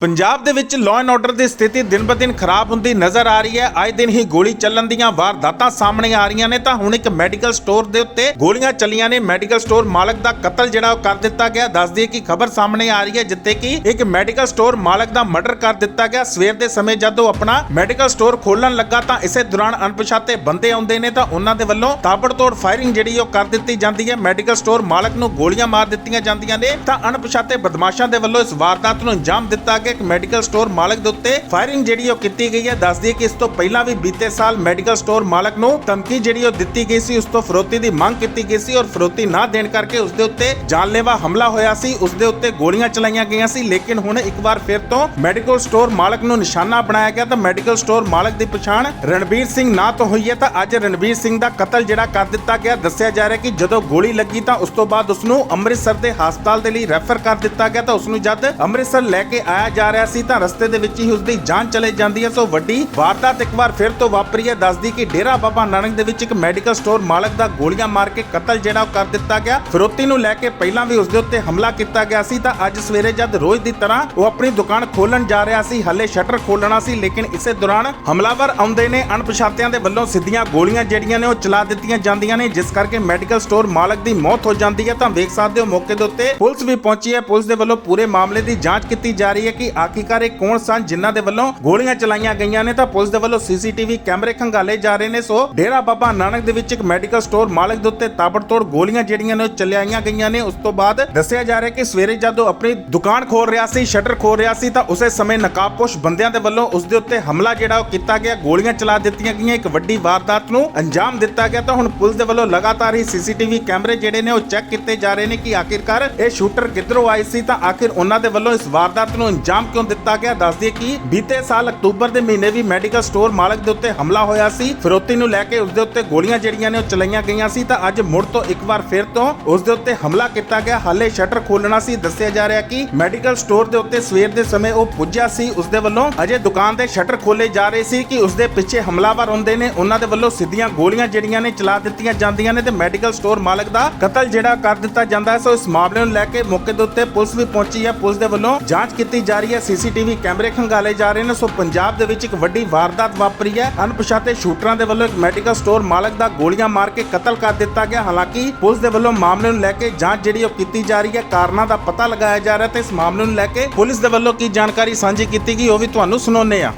ਪੰਜਾਬ ਦੇ ਵਿੱਚ law and order ਦੀ ਸਥਿਤੀ ਦਿਨ-ਬ-ਦਿਨ ਖਰਾਬ ਹੁੰਦੀ ਨਜ਼ਰ ਆ ਰਹੀ ਹੈ। ਅੱਜ ਦਿਨ ਹੀ ਗੋਲੀ ਚੱਲਣ ਦੀਆਂ ਵਾਰਦਾਤਾਂ ਸਾਹਮਣੇ ਆ ਰਹੀਆਂ ਨੇ। ਤਾਂ ਹੁਣ ਇੱਕ ਮੈਡੀਕਲ ਸਟੋਰ ਦੇ ਉੱਤੇ ਗੋਲੀਆਂ ਚੱਲੀਆਂ ਨੇ। ਮੈਡੀਕਲ ਸਟੋਰ ਮਾਲਕ ਦਾ ਕਤਲ ਜਿਹੜਾ ਉਹ ਕਰ ਦਿੱਤਾ ਗਿਆ। ਦੱਸਦੀ ਦਈਏ ਕਿ ਖਬਰ ਸਾਹਮਣੇ ਆ ਰਹੀ ਹੈ ਜਿੱਥੇ ਕਿ ਇੱਕ ਮੈਡੀਕਲ ਸਟੋਰ ਮਾਲਕ ਦਾ ਮਰਡਰ ਕਰ ਦਿੱਤਾ ਗਿਆ। ਸਵੇਰ ਦੇ ਸਮੇਂ ਜਦ ਉਹ ਆਪਣਾ ਮੈਡੀਕਲ ਸਟੋਰ ਖੋਲਣ ਲੱਗਾ ਤਾਂ ਇਸੇ ਦੌਰਾਨ ਅਣਪਛਾਤੇ ਬੰਦੇ ਆਉਂਦੇ ਨੇ। ਤਾਂ ਉਹਨਾਂ ਦੇ ਵੱਲੋਂ ਤਾਬੜਤੋੜ ਫਾਇਰਿੰਗ ਜਿਹੜੀ ਉਹ ਕਰ ਦਿੱਤੀ ਜਾਂਦੀ ਹੈ। ਮੈਡੀਕਲ ਸਟੋਰ ਮਾਲਕ ਨੂੰ ਗੋਲੀਆਂ ਮਾਰ ਦਿੱਤੀਆਂ ਜਾਂਦੀਆਂ ਨੇ। ਤਾਂ ਅਣਪਛਾਤੇ ਬਦਮਾਸ਼ਾਂ ਦੇ ਵੱਲੋਂ ਇਸ ਵਾਰਦਾਤ ਨੂੰ ਅੰਜਾਮ ਦਿੱਤਾ ਗਿਆ ਇੱਕ ਮੈਡੀਕਲ ਸਟੋਰ ਮਾਲਕ ਦੇ ਉੱਤੇ ਫਾਇਰਿੰਗ ਜਿਹੜੀ ਉਹ ਕੀਤੀ ਗਈ ਹੈ। ਦੱਸਦੀ ਦਈਏ ਕਿ ਇਸ ਤੋਂ ਪਹਿਲਾਂ ਵੀ ਬੀਤੇ ਸਾਲ ਮੈਡੀਕਲ ਸਟੋਰ ਮਾਲਕ ਨੂੰ ਧਮਕੀ ਜਿਹੜੀ ਉਹ ਦਿੱਤੀ ਗਈ ਸੀ, ਉਸ ਤੋਂ ਫਰੋਤੀ ਦੀ ਮੰਗ ਕੀਤੀ ਗਈ ਸੀ ਔਰ ਫਰੋਤੀ ਨਾ ਦੇਣ ਕਰਕੇ ਉਸ ਦੇ ਉੱਤੇ ਜਾਨਲੇਵਾ ਹਮਲਾ ਹੋਇਆ ਸੀ, ਉਸ ਦੇ ਉੱਤੇ ਗੋਲੀਆਂ ਚਲਾਈਆਂ ਗਈਆਂ ਸੀ। ਲੇਕਿਨ ਹੁਣ ਇੱਕ ਵਾਰ ਫਿਰ ਤੋਂ ਮੈਡੀਕਲ ਸਟੋਰ ਮਾਲਕ ਨੂੰ ਨਿਸ਼ਾਨਾ ਬਣਾਇਆ ਗਿਆ ਤਾਂ ਮੈਡੀਕਲ ਸਟੋਰ ਮਾਲਕ ਦੀ ਪਛਾਣ ਰਣਬੀਰ ਸਿੰਘ ਨਾਂ ਤੋਂ ਹੋਈ ਹੈ। ਤਾਂ ਅੱਜ ਰਣਬੀਰ ਸਿੰਘ ਦਾ ਕਤਲ ਜਿਹੜਾ ਕਰ ਦਿੱਤਾ ਗਿਆ। ਦੱਸਿਆ ਜਾ ਰਿਹਾ ਕਿ ਜਦੋਂ ਗੋਲੀ ਲੱਗੀ ਤਾਂ ਉਸ ਤੋਂ ਬਾਅਦ ਉਸ ਨੂੰ ਅੰਮ੍ਰਿਤਸਰ ਦੇ ਹਸਪਤਾਲ ਦੇ ਲਈ ਰੈਫਰ ਕਰ ਦਿੱਤਾ ਗਿਆ। ਤਾਂ ਉਸ ਨੂੰ ਜਦ ਅੰਮ੍ਰਿਤਸਰ ਲੈ ਕੇ ਆਇਆ ਜਾ ਰਿਹਾ ਸੀ ਤਾਂ ਰਸਤੇ ਦੇ ਵਿੱਚ ਹੀ ਉਸ ਦੀ ਜਾਨ ਚਲੇ ਜਾਂਦੀ ਹੈ। ਸੋ ਵੱਡੀ ਵਾਰਦਾਤ ਇੱਕ ਵਾਰ ਫਿਰ ਤੋਂ ਵਾਪਰੀ ਹੈ। ਦੱਸਦੀ ਕਿ ਡੇਰਾ ਬਾਬਾ ਨਾਨਕ ਦੇ ਵਿੱਚ ਇੱਕ ਮੈਡੀਕਲ ਸਟੋਰ ਮਾਲਕ ਦਾ ਗੋਲੀਆਂ ਮਾਰ ਕੇ ਕਤਲ ਜਿਹੜਾ ਉਹ ਕਰ ਦਿੱਤਾ ਗਿਆ। ਫਿਰੋਤੀ ਨੂੰ ਲੈ ਕੇ ਪਹਿਲਾਂ ਵੀ ਉਸ ਦੇ ਉੱਤੇ ਹਮਲਾ ਕੀਤਾ ਗਿਆ ਸੀ ਤਾਂ ਅੱਜ ਸਵੇਰੇ ਜਦ ਰੋਜ਼ ਦੀ ਤਰ੍ਹਾਂ ਉਹ ਆਪਣੀ ਦੁਕਾਨ ਖੋਲਣ ਜਾ ਰਿਹਾ ਸੀ, ਹੱਲੇ ਸ਼ਟਰ ਖੋਲਣਾ ਸੀ, ਲੇਕਿਨ ਇਸੇ ਦੌਰਾਨ ਹਮਲਾਵਰ ਆਉਂਦੇ ਨੇ। ਅਣਪਛਾਤਿਆਂ ਦੇ ਵੱਲੋਂ ਸਿੱਧੀਆਂ ਗੋਲੀਆਂ ਜਿਹੜੀਆਂ ਨੇ ਉਹ ਚਲਾ ਦਿੱਤੀਆਂ ਜਾਂਦੀਆਂ ਨੇ, ਜਿਸ ਕਰਕੇ ਮੈਡੀਕਲ ਸਟੋਰ ਮਾਲਕ ਦੀ ਮੌਤ ਹੋ ਜਾਂਦੀ ਹੈ। ਤਾਂ ਵੇਖ ਸਕਦੇ ਹੋ ਮੌਕੇ ਦੇ ਉੱਤੇ ਪੁਲਿਸ ਵੀ ਪਹੁੰਚੀ ਹੈ। ਪੁਲਿਸ ਦੇ ਵੱਲੋਂ ਪੂਰੇ ਮਾਮਲੇ ਦੀ ਜਾਂਚ ਕੀਤੀ ਜਾ ਰਹੀ ਹੈ ਕਿ ਆਖਿਰਕਾਰ ਇਹ ਕੌਣ ਸਨ ਜਿਨ੍ਹਾਂ ਦੇ ਵੱਲੋਂ ਗੋਲੀਆਂ ਚਲਾਈਆਂ ਗਈਆਂ ਨੇ? ਤਾਂ ਪੁਲਿਸ ਦੇ ਵੱਲੋਂ ਸੀਸੀਟੀਵੀ ਕੈਮਰੇ ਖੰਗਾਲੇ ਜਾ ਰਹੇ ਨੇ। ਸੋ ਡੇਰਾ ਬਾਬਾ ਨਾਨਕ ਦੇ ਵਿੱਚ ਇੱਕ ਮੈਡੀਕਲ ਸਟੋਰ ਮਾਲਕ ਦੇ ਉੱਤੇ ਤਾਬੜਤੋੜ ਗੋਲੀਆਂ ਜਿਹੜੀਆਂ ਨੇ ਉਹ ਚਲਾਈਆਂ ਗਈਆਂ ਨੇ। ਉਸ ਤੋਂ ਬਾਅਦ ਦੱਸਿਆ ਜਾ ਰਿਹਾ ਕਿ ਸਵੇਰੇ ਜਦੋਂ ਆਪਣੀ ਦੁਕਾਨ ਖੋਲ ਰਿਹਾ ਸੀ, ਸ਼ਟਰ ਖੋਲ ਰਿਹਾ ਸੀ, ਤਾਂ ਉਸੇ ਸਮੇਂ ਨਕਾਬਪੋਸ਼ ਬੰਦਿਆਂ ਦੇ ਵੱਲੋਂ ਉਸ ਦੇ ਉੱਤੇ ਹਮਲਾ ਜਿਹੜਾ ਉਹ ਕੀਤਾ ਗਿਆ। ਗੋਲੀਆਂ ਚਲਾ ਦਿੱਤੀਆਂ ਗਈਆਂ। ਇੱਕ ਵੱਡੀ ਵਾਰਦਾਤ ਨੂੰ ਅੰਜਾਮ ਦਿੱਤਾ ਗਿਆ। ਤਾਂ ਹੁਣ ਪੁਲਿਸ ਦੇ ਵੱਲੋਂ ਲਗਾਤਾਰ ਹੀ ਸੀਸੀਟੀਵੀ ਕੈਮਰੇ ਜਿਹੜੇ ਨੇ ਉਹ ਚੈੱਕ ਕੀਤੇ ਜਾ ਰਹੇ ਨੇ ਕਿ ਆਖਿਰਕਾਰ ਇਹ ਸ਼ੂਟਰ ਕਿੱਧਰੋਂ ਆਏ ਸੀ? ਤਾਂ ਆਖਿਰ ਉਹਨਾਂ ਦੇ ਵੱਲੋਂ ਇਸ ਵਾਰਦਾਤ ਨੂੰ ਅੰਜਾਮ ਕਿਉਂ ਦਿੱਤਾ ਗਿਆ? ਦੱਸ ਕਿ ਬੀਤੇ ਸਾਲ ਅਕਤੂਬਰ ਦੇ ਮਹੀਨੇ ਵੀ ਮੈਡੀਕਲ ਸਟੋਰ ਮਾਲਕ ਦੇ ਉੱਤੇ ਹਮਲਾ ਹੋਇਆ ਸੀ। ਫਿਰੋਤੀ ਨੂੰ ਲੈ ਕੇ ਉਸ ਦੇ ਉੱਤੇ ਗੋਲੀਆਂ ਜਿਹੜੀਆਂ ਨੇ ਉਹ ਚਲਾਈਆਂ ਗਈਆਂ ਸੀ। ਤਾਂ ਅੱਜ ਮੁੜ ਤੋਂ ਇੱਕ ਵਾਰ ਫਿਰ ਤੋਂ ਉਸ ਦੇ ਉੱਤੇ ਹਮਲਾ ਕੀਤਾ ਗਿਆ। ਹਾਲੇ ਸ਼ਟਰ ਖੋਲਣਾ ਸੀ। ਦੱਸਿਆ ਜਾ ਰਿਹਾ ਕਿ ਮੈਡੀਕਲ ਸਟੋਰ ਦੇ ਉੱਤੇ ਸਵੇਰ ਦੇ ਸਮੇਂ ਉਹ ਪੁੱਜਿਆ ਸੀ। ਉਸ ਦੇ ਵੱਲੋਂ ਅਜੇ ਦੁਕਾਨ ਦੇ ਸ਼ਟਰ ਖੋਲੇ ਜਾ ਰਹੇ ਸੀ ਕਿ ਉਸ ਦੇ ਪਿੱਛੇ ਹਮਲਾਵਰ ਹੁੰਦੇ ਨੇ। ਉਹਨਾਂ ਦੇ ਵੱਲੋਂ ਸਿੱਧੀਆਂ ਗੋਲੀਆਂ ਜਿਹੜੀਆਂ ਨੇ ਚਲਾ ਦਿੱਤੀਆਂ ਜਾਂਦੀਆਂ ਨੇ ਤੇ ਮੈਡੀਕਲ ਸਟੋਰ ਮਾਲਕ ਦਾ ਕਤਲ ਜਿਹੜਾ ਕਰ ਦਿੱਤਾ ਜਾਂਦਾ ਹੈ। ਸੋ ਇਸ ਮਾਮਲੇ ਨੂੰ ਲੈ ਕੇ ਮੌਕੇ ਦੇ ਉੱਤੇ ਪੁਲਿਸ ਵੀ ਪਹੁੰਚੀ ਹੈ। ਪੁਲਿਸ ਦੇ ਵੱਲੋਂ ਜਾਂਚ ਕੀਤੀ ਜਾ ਰਹੀ ਹੈ। ਸੀਸੀਟੀਵੀ ਕੈਮਰੇ ਖੰਗਾਲੇ ਜਾ ਰਹੇ ਨੇ। ਸੋ ਪੰਜਾਬ ਦੇ ਵਿੱਚ ਇੱਕ ਵੱਡੀ ਵਾਰਦਾਤ ਵਾਪਰੀ ਹੈ। ਅਣਪਛਾਤੇ ਸ਼ੂਟਰਾਂ ਦੇ ਵੱਲੋਂ ਇੱਕ ਮੈਡੀਕਲ ਸਟੋਰ ਮਾਲਕ ਦਾ ਗੋਲੀਆਂ ਮਾਰ ਕੇ ਕਤਲ ਕਰ ਦਿੱਤਾ ਗਿਆ। ਹਾਲਾਂਕਿ ਪੁਲਿਸ ਦੇ ਵੱਲੋਂ ਮਾਮਲੇ ਨੂੰ ਲੈ ਕੇ ਜਾਂਚ ਜਿਹੜੀ ਉਹ ਕੀਤੀ ਜਾ ਰਹੀ ਹੈ। ਕਾਰਨਾਂ ਦਾ ਪਤਾ ਲਗਾਇਆ ਜਾ ਰਿਹਾ ਤੇ ਇਸ ਮਾਮਲੇ ਨੂੰ ਲੈ ਕੇ ਪੁਲਿਸ ਦੇ ਵੱਲੋਂ ਕੀ ਜਾਣਕਾਰੀ ਸਾਂਝੀ ਕੀਤੀ ਗਈ, ਉਹ ਵੀ ਤੁਹਾਨੂੰ ਸੁਣਾਉਂਦੇ ਆ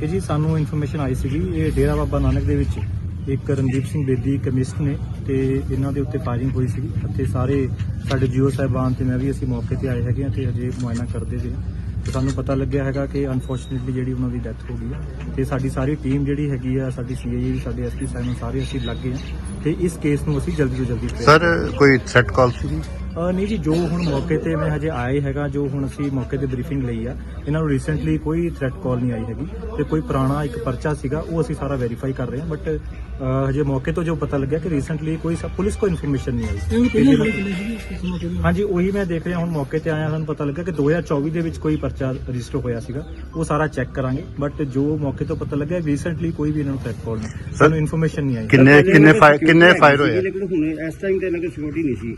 ਕਿ ਜੀ, ਸਾਨੂੰ ਇਨਫੋਰਮੇਸ਼ਨ ਆਈ ਸੀਗੀ, ਇਹ ਡੇਰਾ ਬਾਬਾ ਨਾਨਕ ਦੇ ਵਿੱਚ ਇੱਕ ਰਣਦੀਪ ਸਿੰਘ ਬੇਦੀ ਕਮਿਸਟ ਨੇ ਤੇ ਇਹਨਾਂ ਦੇ ਉੱਤੇ ਫਾਇਰਿੰਗ ਹੋਈ ਸੀਗੀ। ਅਤੇ ਸਾਰੇ ਸਾਡੇ ਜੀਓ ਸਾਹਿਬਾਨ ਤੇ ਮੈਂ ਵੀ ਅਸੀਂ ਮੌਕੇ ਤੇ ਆਏ ਹੈਗੇ ਹਾਂ ਤੇ ਅਜੇ ਮੁਆਇਨਾ ਕਰਦੇ ਸੀ ਤੇ ਸਾਨੂੰ ਪਤਾ ਲੱਗਿਆ ਹੈਗਾ ਕਿ ਅਨਫੋਰਚੂਨੇਟਲੀ ਜਿਹੜੀ ਉਹਨਾਂ ਦੀ ਡੈਥ ਹੋ ਗਈ ਹੈ ਤੇ ਸਾਡੀ ਸਾਰੀ ਟੀਮ ਜਿਹੜੀ ਹੈਗੀ ਆ ਸਾਡੀ ਸੀਆਈਏ ਸਾਡੇ ਐਸਪੀ ਸਾਹਿਬ ਸਾਰੇ ਅਸੀਂ ਲੱਗ ਗਏ ਹਾਂ ਤੇ ਇਸ ਕੇਸ ਨੂੰ ਅਸੀਂ ਜਲਦੀ ਤੋਂ ਜਲਦੀ ਸਰ ਕੋਈ ਥ੍ਰੈਟ ਕਾਲ ਸੀ ਨਹੀਂ ਜੀ ਜੋ ਹੁਣ ਮੌਕੇ ਤੇ ਮੈਂ ਹਜੇ ਆਏ ਹੈਗਾ ਜੋ ਹੁਣ ਅਸੀਂ ਮੌਕੇ ਤੇ ਬਰੀਫਿੰਗ ਲਈ ਆ ਇਹਨਾਂ ਨੂੰ ਰੀਸੈਂਟਲੀ ਕੋਈ ਥ੍ਰੈਟ ਕਾਲ ਨਹੀਂ ਆਈ ਹੈਗੀ ਤੇ ਕੋਈ ਪੁਰਾਣਾ ਇੱਕ ਪਰਚਾ ਸੀਗਾ ਉਹ ਅਸੀਂ ਸਾਰਾ ਵੈਰੀਫਾਈ ਕਰ ਰਹੇ ਹਾਂ ਬਟ ਹਜੇ ਮੌਕੇ ਤੋਂ ਜੋ ਪਤਾ ਲੱਗਿਆ ਕਿ ਰੀਸੈਂਟਲੀ ਕੋਈ ਪੁਲਿਸ ਕੋ ਇਨਫੋਰਮੇਸ਼ਨ ਨਹੀਂ ਆਈ। ਹਾਂਜੀ ਉਹੀ ਮੈਂ ਦੇਖ ਰਿਹਾ ਹੁਣ ਮੌਕੇ ਤੇ ਆਇਆ ਸਾਨੂੰ ਪਤਾ ਲੱਗਾ ਕਿ 2024 ਦੇ ਵਿੱਚ ਕੋਈ ਪਰਚਾ ਰਜਿਸਟਰ ਹੋਇਆ ਸੀਗਾ ਉਹ ਸਾਰਾ ਚੈੱਕ ਕਰਾਂਗੇ ਬਟ ਜੋ ਮੌਕੇ ਤੋਂ ਪਤਾ ਲੱਗਿਆ ਰੀਸੈਂਟਲੀ ਕੋਈ ਵੀ ਇਹਨਾਂ ਨੂੰ ਥ੍ਰੈਟ ਕਾਲ ਨਹੀਂ ਸਾਨੂੰ ਇਨਫੋਰਮੇਸ਼ਨ ਨਹੀਂ ਆਈ। ਕਿੰਨੇ ਕਿੰਨੇ ਫਾਇਰ ਕਿੰਨੇ ਫਾਇਰ ਹੋਏ? ਲੇਕਿਨ ਹੁਣ ਇਸ ਟਾਈਮ ਤੇ ਇਹਨਾਂ ਕੋਲ ਸਿਕਿਉਰਿਟੀ ਨਹੀਂ ਸੀ।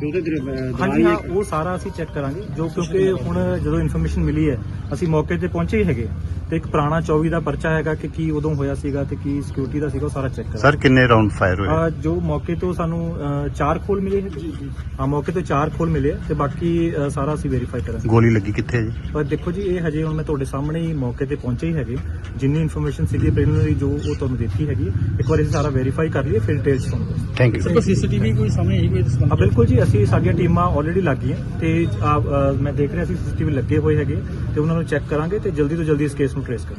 ਤੇ ਉਹਦੇ ਹਾਂਜੀ ਹਾਂ ਉਹ ਸਾਰਾ ਅਸੀਂ ਚੈੱਕ ਕਰਾਂਗੇ ਜੋ ਕਿਉਂਕਿ ਹੁਣ ਜਦੋਂ ਇਨਫੋਰਮੇਸ਼ਨ ਮਿਲੀ ਹੈ ਅਸੀਂ ਮੌਕੇ ਤੇ ਪਹੁੰਚੇ ਹੀ ਹੈਗੇ। ਤੇ ਇੱਕ ਪੁਰਾਣਾ 24 ਦਾ ਪਰਚਾ ਹੈਗਾ ਕਿ ਕੀ ਉਦੋਂ ਹੋਇਆ ਸੀਗਾ ਤੇ ਕੀ ਸਿਕਿਉਰਿਟੀ ਦਾ ਸੀਗਾ ਉਹ ਸਾਰਾ ਚੈੱਕ ਸਰ ਕਰਾਂਗੇ ਕਿੰਨੇ ਰਾਉਂਡ ਫਾਇਰ ਹੋਏ? ਅਹ ਜੋ ਮੌਕੇ ਤੋਂ ਸਾਨੂੰ ਚਾਰ ਖੋਲ ਮਿਲੇ ਹੈਗੇ ਹਾਂ ਮੌਕੇ ਤੋਂ ਚਾਰ ਖੋਲ ਮਿਲੇ ਆ ਤੇ ਬਾਕੀ ਅਹ, ਸਾਰਾ ਅਸੀਂ ਵੈਰੀਫਾਈ ਕਰਾਂਗੇ। ਗੋਲੀ ਲੱਗੀ ਕਿੱਥੇ ਹੈ ਜੀ? ਪਰ ਦੇਖੋ ਜੀ ਇਹ ਹਜੇ ਹੁਣ ਮੈਂ ਤੁਹਾਡੇ ਸਾਹਮਣੇ ਹੀ ਮੌਕੇ ਤੇ ਪਹੁੰਚੇ ਹੀ ਹੈਗੇ। ਜਿੰਨੀ ਇਨਫੋਰਮੇਸ਼ਨ ਸੀਗੀ ਪ੍ਰੀਲਿਮਿਨਰੀ ਜੋ ਉਹ ਤੁਹਾਨੂੰ ਦਿੱਤੀ ਹੈਗੀ ਇੱਕ ਵਾਰ ਅਸੀਂ ਸਾਰਾ ਵੈਰੀਫਾਈ ਕਰ ਲਈਏ ਫਿਰ ਡਿਟੇਲਸ ਤੁਹਾਨੂੰ ਦੱਸਾਂਗੇ। ਥੈਂਕ ਯੂ ਸੀਸੀਟੀਵੀ ਕੋਈ ਸਾਹਮਣੇ ਆਈ ਕੋਈ ਹਾਂ ਬਿਲਕੁਲ ਜੀ ਅਸੀਂ ਸਾਡੀਆਂ ਟੀਮਾਂ ਆਲਰੇਡੀ ਲੱਗ ਗਈਆਂ ਤੇ ਅ, ਮੈਂ ਦੇਖ ਰਿਹਾ ਸੀ ਸੀਸੀਟੀਵੀ ਲੱਗੇ ਹੋਏ ਹੈਗੇ ਤੇ ਉਹਨਾਂ ਨੂੰ ਚੈੱਕ ਕਰਾਂਗੇ ਤੇ ਜਲਦੀ ਤੋਂ ਜਲਦੀ ਇਸ ਕੇਸ ਨੂੰ ਟ੍ਰੇਸ ਕਰਾਂਗੇ